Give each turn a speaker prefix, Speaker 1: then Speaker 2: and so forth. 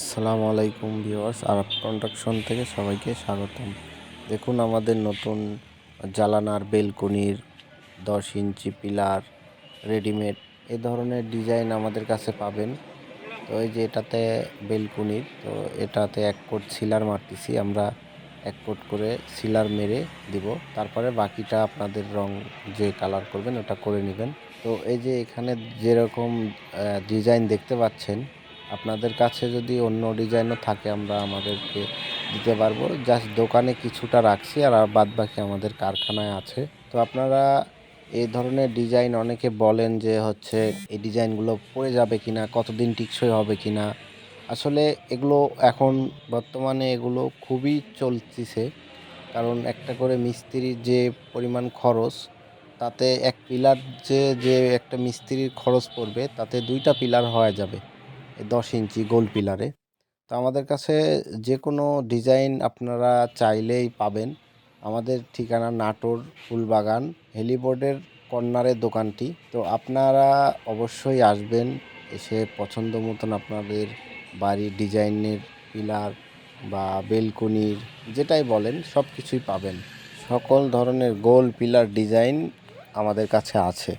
Speaker 1: আসসালামু আলাইকুম ভিউয়ার্স আরব কন্ট্রাকশন থেকে সবাইকে স্বাগতম। দেখুন আমাদের নতুন জ্বালানার বেলকনির দশ ইঞ্চি পিলার, রেডিমেড, এ ধরনের ডিজাইন আমাদের কাছে পাবেন। তো এই যে এটাতে বেলকনির তো এটাতে এক কোট সিলার মারতেছি, আমরা এক কোট করে সিলার মেরে দিব। তারপরে বাকিটা আপনাদের রং যে কালার করবেন ওটা করে নেবেন। তো এই যে এখানে যেরকম ডিজাইন দেখতে পাচ্ছেন আপনাদের কাছে যদি অন্য ডিজাইনও থাকে, আমরা আমাদেরকে দিতে পারব। জাস্ট দোকানে কিছুটা রাখছি আর আর বাদ বাকি আমাদের কারখানায় আছে। তো আপনারা এই ধরনের ডিজাইন অনেকে বলেন যে হচ্ছে এই ডিজাইনগুলো পড়ে যাবে কি কিনা, কতদিন টিকসই হবে কিনা। আসলে এগুলো এখন বর্তমানে এগুলো খুবই চলতিছে। কারণ একটা করে মিস্ত্রির যে পরিমাণ খরচ, তাতে এক পিলার যে যে একটা মিস্ত্রির খরচ পড়বে, তাতে দুইটা পিলার হয়ে যাবে। দশ ইঞ্চি গোল পিলারে তো আমাদের কাছে যে কোনো ডিজাইন আপনারা চাইলেই পাবেন। আমাদের ঠিকানা নাটোর ফুলবাগান, হেলিবোর্ডের কর্নারের দোকানটি। তো আপনারা অবশ্যই আসবেন, এসে পছন্দ মতন আপনাদের বাড়ির ডিজাইনের পিলার বা বেলকনির যেটাই বলেন সব কিছুই পাবেন। সকল ধরনের গোল পিলার ডিজাইন আমাদের কাছে আছে।